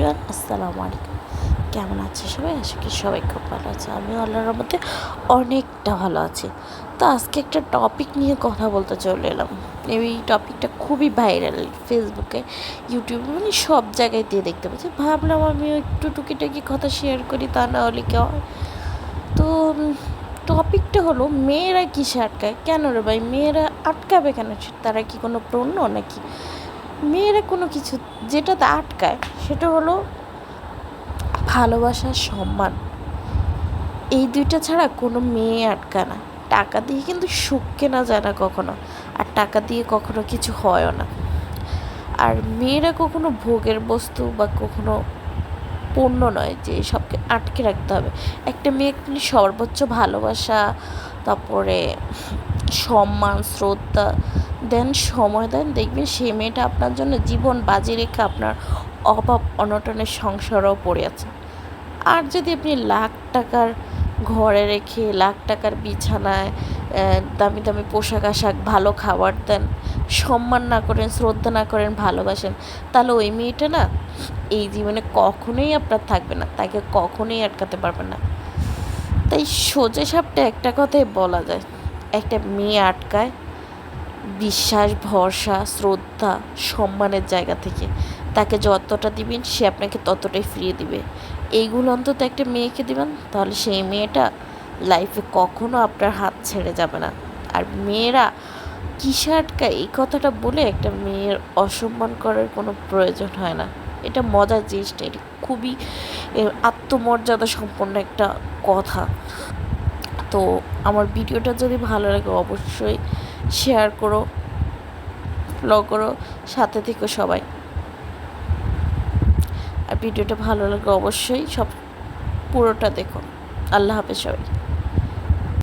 Everyone, আসসালামু আলাইকুম। কেমন আছে সবাই? আশা করি সবাই খুব ভালো আছে আমি আল্লাহর মধ্যে অনেকটা ভালো আছি। তো আজকে একটা টপিক নিয়ে কথা বলতে চলে এলাম। এই টপিকটা খুবই ভাইরাল ফেসবুকে ইউটিউবে মানে সব জায়গায় দিয়ে দেখতে পাচ্ছি। ভাবলাম আমি একটু টুকিটাকি কথা শেয়ার করি, তা না হলে কেউ তো টপিকটা হলো, মেয়েরা কিসে আটকায়? কেন রে ভাই? মেয়েরা আটকাবে কেন? তারা কি কোনো পণ্য নাকি? মেয়েরা কোনো কিছু যেটাতে আটকায়, সেটা হলো ভালোবাসা, সম্মান। এই দুইটা ছাড়া কোনো মেয়ে আটকায় না। টাকা দিয়ে কিন্তু সুখ কেনা যায় না কখনো, আর টাকা দিয়ে কখনো কিছু হয়ও না। আর মেয়েরা কখনো ভোগের বস্তু বা কখনো পণ্য নয়, যে সবকে আটকে রাখতে হবে। একটা মেয়ে সর্বোচ্চ ভালোবাসা, তারপরে সম্মান, শ্রদ্ধা দেন, সময় দেন, দেখবেন সেই মেয়েটা আপনার জন্য জীবন বাজি রেখে আপনার অভাব অনটনের সংসারও পড়ে আছে। আর যদি আপনি লাখ টাকার ঘরে রেখে, লাখ টাকার বিছানায় দামি দামি পোশাক আশাক, ভালো খাবার দেন, সম্মান না করেন, শ্রদ্ধা না করেন, ভালোবাসেন, তাহলে ওই মেয়েটা না এই জীবনে কখনোই আপনার থাকবে না, তাকে কখনোই আটকাতে পারবেন না। তাই সোজা সাপটা একটা কথাই বলা যায় একটা মেয়ে আটকায়, বিশ্বাস, ভরসা, শ্রদ্ধা, সম্মানের জায়গা থেকে। তাকে যতটা দিবেন, সে আপনাকে ততটাই ফিরিয়ে দিবে। এইগুলো অন্তত একটা মেয়েকে দিবেন, তাহলে সেই মেয়েটা লাইফে কখনো আপনার হাত ছেড়ে যাবে না। আর মেয়েরা কিসে আটকায়, এই কথাটা বলে একটা মেয়ের অসম্মান করার কোনো প্রয়োজন হয় না। এটা মজার জিনিসটা, এটা খুবই আত্মমর্যাদা সম্পন্ন একটা কথা। তো আমার ভিডিওটা যদি ভালো লাগে অবশ্যই শেয়ার করো ফলো করো, সাথে থেকো সবাই। আর ভিডিওটা ভালো লাগে অবশ্যই সব পুরোটা দেখো। আল্লাহ হাফেজ সবাই